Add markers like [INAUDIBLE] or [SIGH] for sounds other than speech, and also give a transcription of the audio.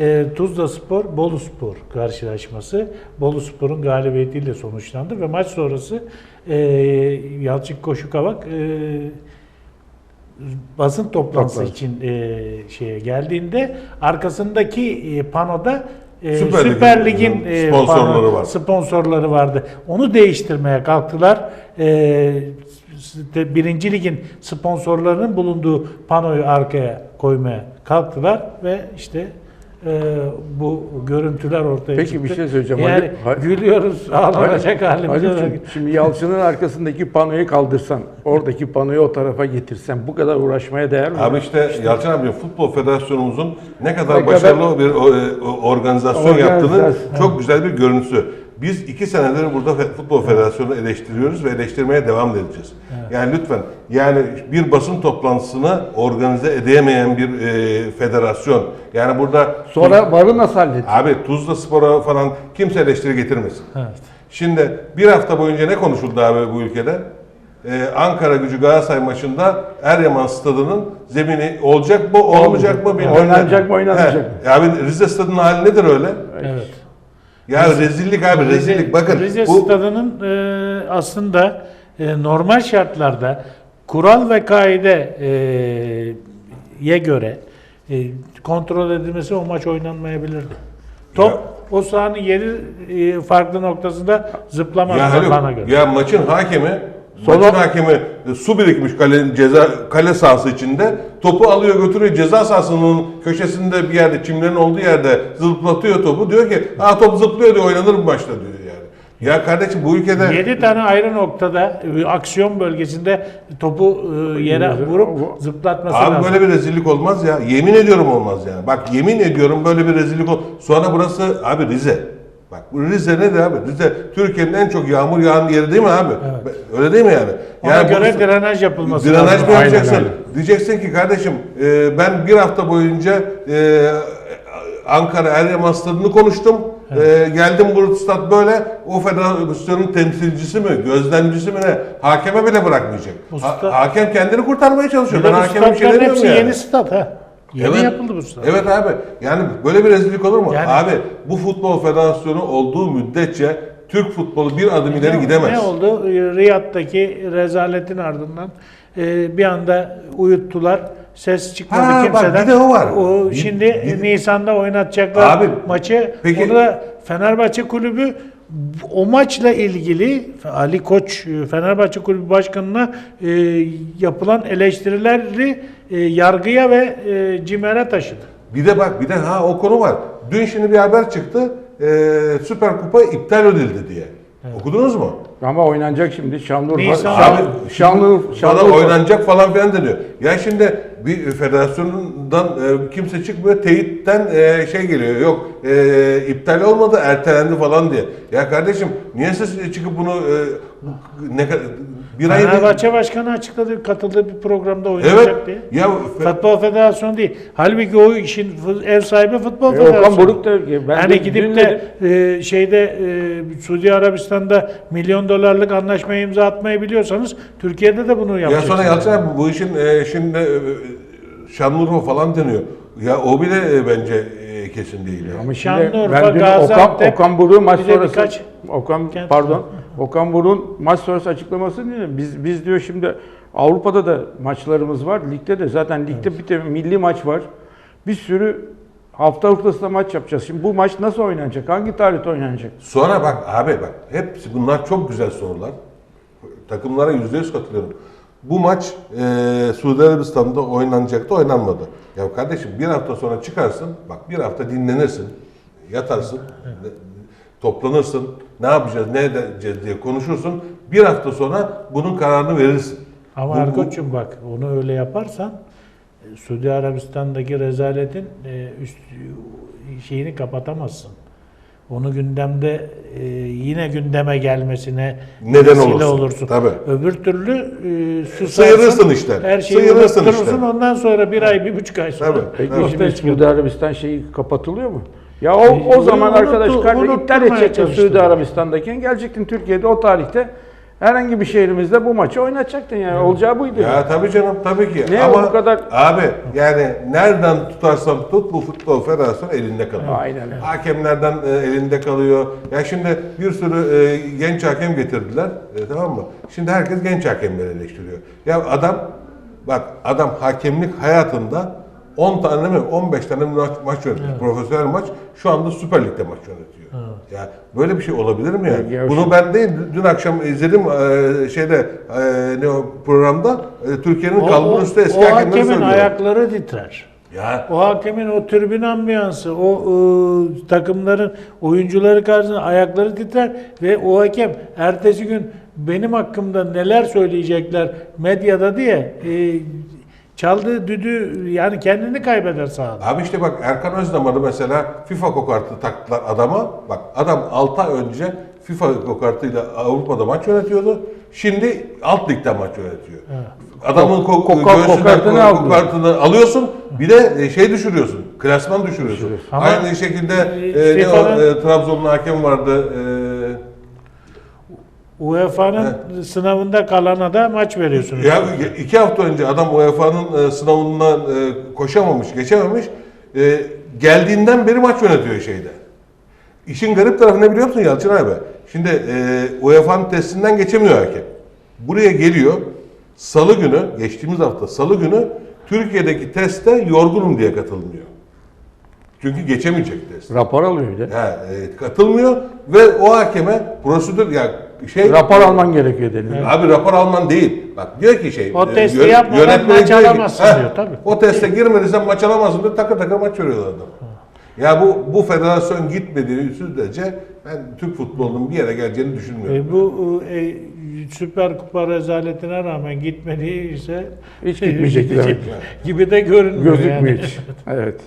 e, Tuzla Spor, Bolu Spor karşılaşması. Bolu Spor'un galibiyetiyle sonuçlandı ve maç sonrası e, Yalçın Koşukavak e, basın toplantısı Toplantı. için e, şeye geldiğinde arkasındaki e, panoda e, Süper Süper, Lig'in, e, e, sponsorları pano- var. sponsorları vardı. Onu değiştirmeye kalktılar. E, birinci ligin sponsorlarının bulunduğu panoyu arkaya koymaya kalktılar ve işte e, bu görüntüler ortaya Peki, çıktı. bir şey söyleyeceğim. Yani Halil- gülüyoruz, ağlanacak halimize. Halil'cim, bak. şimdi Yalçın'ın arkasındaki panoyu kaldırsan, oradaki panoyu o tarafa getirsen bu kadar uğraşmaya değer mi? Abi işte Yalçın abi Futbol Federasyonumuzun ne kadar Ne başarılı bir o- e, organizasyon Organizasyon. yaptığının çok güzel bir görüntüsü. Biz iki senedir burada Futbol Federasyonu eleştiriyoruz ve eleştirmeye devam edeceğiz. Yani lütfen yani bir basın toplantısını organize edemeyen bir e, federasyon. Yani burada Sonra varı nasıl halledecek? Abi Tuzla Spor'a falan kimse eleştiri getirmesin. Evet. Şimdi bir hafta boyunca ne konuşuldu abi bu ülkede? Ee, Ankara gücü Galatasaray maçında Eryaman stadının zemini olacak mı olmayacak mı ne. Oynanacak mı, oynanmayacak mı? He. Abi Rize stadının hali nedir öyle? Evet. Ya rezillik abi rezillik. Bakın Rize bu Stadı'nın e, aslında e, normal şartlarda kural ve kaide e, göre e, kontrol edilmesi o maç oynanmayabilirdi. Top Ya- o sahanın yeri e, farklı noktasında zıplamaz ya, bana göre. ya maçın hakemi Sonra- maçın hakemi e, su birikmiş kale ceza kale sahası içinde topu alıyor götürüyor ceza sahasının köşesinde bir yerde çimlerin olduğu yerde zıplatıyor topu diyor ki ha top zıplıyor diyor oynanır bu maçta diyor yani. Ya kardeşim bu ülkede 7 tane ayrı noktada e, aksiyon bölgesinde topu e, yere vurup zıplatması Abi lazım. böyle bir rezillik olmaz ya. Yemin ediyorum olmaz yani. Bak yemin ediyorum böyle bir rezillik ol. Sonra burası abi Rize. Bak Rize nedir abi? Rize Türkiye'nin en çok yağmur yağan yeri değil mi abi? Öyle değil mi yani? Ona yani göre bu- drenaj yapılması Drenaj lazım. mı yapacaksın? Aynen Diyeceksin ki kardeşim e, ben bir hafta boyunca e, Ankara Eryaman stadını konuştum. E, geldim bu stat böyle. O federasyonun temsilcisi mi, gözlemcisi mi ne? Hakeme bile bırakmayacak. Ha- hakem kendini kurtarmaya çalışıyor. De Ben hakeme bir şey demiyorum hepsi yani. yeni stat ha. Yeni yapıldı bu stat. Evet abi. Yani böyle bir rezillik olur mu? Yani- abi bu futbol federasyonu olduğu müddetçe Türk futbolu bir adım ileri gidemez. Ne oldu? Riyad'daki rezaletin ardından e, bir anda uyuttular. Ses çıkmadı Ha, bak, kimseden. bir de o var. O Bir- şimdi bir- Nisan'da oynatacaklar Abi, maçı. peki- Orada Fenerbahçe Kulübü o maçla ilgili Ali Koç e, Fenerbahçe Kulübü Başkanı'na e, yapılan eleştirileri e, yargıya ve e, CİMER'e taşıdı. Bir de bak bir de ha o konu var. Dün şimdi bir haber çıktı. Ee, Süper Kupa iptal edildi diye. Okudunuz mu? Ama oynanacak şimdi Şanlıurfa. Nisan- Şanlıurfa. Bana Şanlıurfa. oynanacak falan filan deniyor. Ya şimdi bir federasyondan e, kimse çıkmıyor. Teyitten e, şey geliyor. Yok e, iptal olmadı ertelendi falan diye. Ya kardeşim niye siz çıkıp bunu e, ne kadar bir ay Fenerbahçe Başkanı açıkladı katıldığı bir programda oynayacak Evet. diye. Ya fe- Futbol Federasyonu değil. Halbuki o işin fı- ev sahibi Futbol E, Federasyonu. Okan Buruk da ben yani de gidip de e, şeyde e, Suudi Arabistan'da milyon dolarlık anlaşmaya imza atmayı biliyorsanız Türkiye'de de bunu Ya yapacaksınız. sonra Yalçın bu işin e, şimdi e, Şanlıurfa falan deniyor. Ya o bile e, bence e, kesin değil. Yani. Ama şimdi Şanlıurfa, ben dün Gaziantep, Okan, Okan Buruk'un maç bir de sonrası birkaç Okan kent pardon. Okan Buruk'un maç sonrası açıklaması değil mi? Biz biz diyor şimdi Avrupa'da da maçlarımız var. Ligde de zaten ligde bir de milli maç var. Bir sürü hafta ortasında maç yapacağız. Şimdi bu maç nasıl oynanacak? Hangi tarihte oynanacak? Sonra bak abi bak hepsi bunlar çok güzel sorular. Takımlara yüzde yüz katılıyorum. Bu maç e, Suudi Arabistan'da oynanacaktı, oynanmadı. Ya kardeşim bir hafta sonra çıkarsın, bak bir hafta dinlenirsin, yatarsın, toplanırsın, ne yapacağız, ne edeceğiz diye konuşursun. Bir hafta sonra bunun kararını verirsin. Ama Erkoç'um bak onu öyle yaparsan Suudi Arabistan'daki rezaletin e, üst şeyini kapatamazsın. Onu gündemde e, yine gündeme gelmesine Neden vesile olursun. Tabii. Öbür türlü e, susarsın, Sıyırırsın işte. Her şeyi Sıyırırsın işte. Ondan sonra bir ay, bir buçuk ay sonra. Tabii. Peki şimdi Suudi Arabistan şeyi kapatılıyor mu? Ya o, E, o zaman unuttu- arkadaş kardeşim iptal edecektin. Suudi Arabistan'dayken gelecektin Türkiye'de o tarihte Herhangi bir şehrimizde bu maçı oynatacaktın yani. Olacağı buydu. Ya tabii canım tabii ki. Ne Ama o kadar- abi yani nereden tutarsan tut bu futbol federasyonu elinde kalıyor. Aynen öyle. Hakemlerden e, elinde kalıyor. Ya şimdi bir sürü e, genç hakem getirdiler. e, tamam mı? Şimdi herkes genç hakemleri eleştiriyor. Ya adam bak adam hakemlik hayatında 10 tane mi 15 tane mi maç, maç yönetiyor. Profesyonel maç şu anda Süper Lig'de maç yönetiyor. Ya böyle bir şey olabilir mi ya? Ya Bunu şu- ben değil dün akşam izledim e, şeyde e, ne o programda e, Türkiye'nin kalbur o, üstü eski o hakemleri hakemin söylüyor. ayakları titrer. Ya O hakemin o tribün ambiyansı, o ıı, takımların oyuncuları karşısında ayakları titrer ve o hakem ertesi gün benim hakkımda neler söyleyecekler medyada diye e, çaldığı düdü yani kendini kaybeder sahada. Abi işte bak Erkan Özdamar'ı mesela FIFA kokartı taktılar adama. Bak adam 6 ay önce FIFA kokartıyla Avrupa'da maç yönetiyordu. Şimdi alt ligde maç yönetiyor. Adamın ko- Kokar- göğsünden kokartını ko- kokartını alıyorsun. Bir de e, şey düşürüyorsun. Klasman düşürüyorsun. Ama, Aynı şekilde e, e, ne o, e, Trabzonlu hakem vardı. E, UEFA'nın sınavında kalana da maç veriyorsunuz. Ya iki hafta önce adam UEFA'nın e, sınavından e, koşamamış, geçememiş. E, geldiğinden beri maç yönetiyor şeyde. İşin garip tarafı ne biliyor musun Yalçın abi? Şimdi e, UEFA'nın testinden geçemiyor hakem. Buraya geliyor. Salı günü, geçtiğimiz hafta Salı günü Türkiye'deki teste yorgunum diye katılmıyor. Çünkü geçemeyecek test. Rapor alıyor bir de. Ha, e, katılmıyor ve o hakeme prosedür ya şey Rapor alman gerekiyor deniyor. Abi rapor alman değil. Bak diyor ki şey. O e, testi yön- yapmadan maç diyor alamazsın "Heh, diyor, tabii." O teste girmediysen maç alamazsın diyor. Takır takır maç veriyorlar adam. Ya bu bu federasyon gitmediği sürece ben Türk futbolunun bir yere geleceğini düşünmüyorum. E, bu e, Süper Kupa rezaletine rağmen gitmediği ise Hiç gitmeyecek [LAUGHS] yani. gibi de görünmüyor Gözükmüyor yani. hiç. Evet.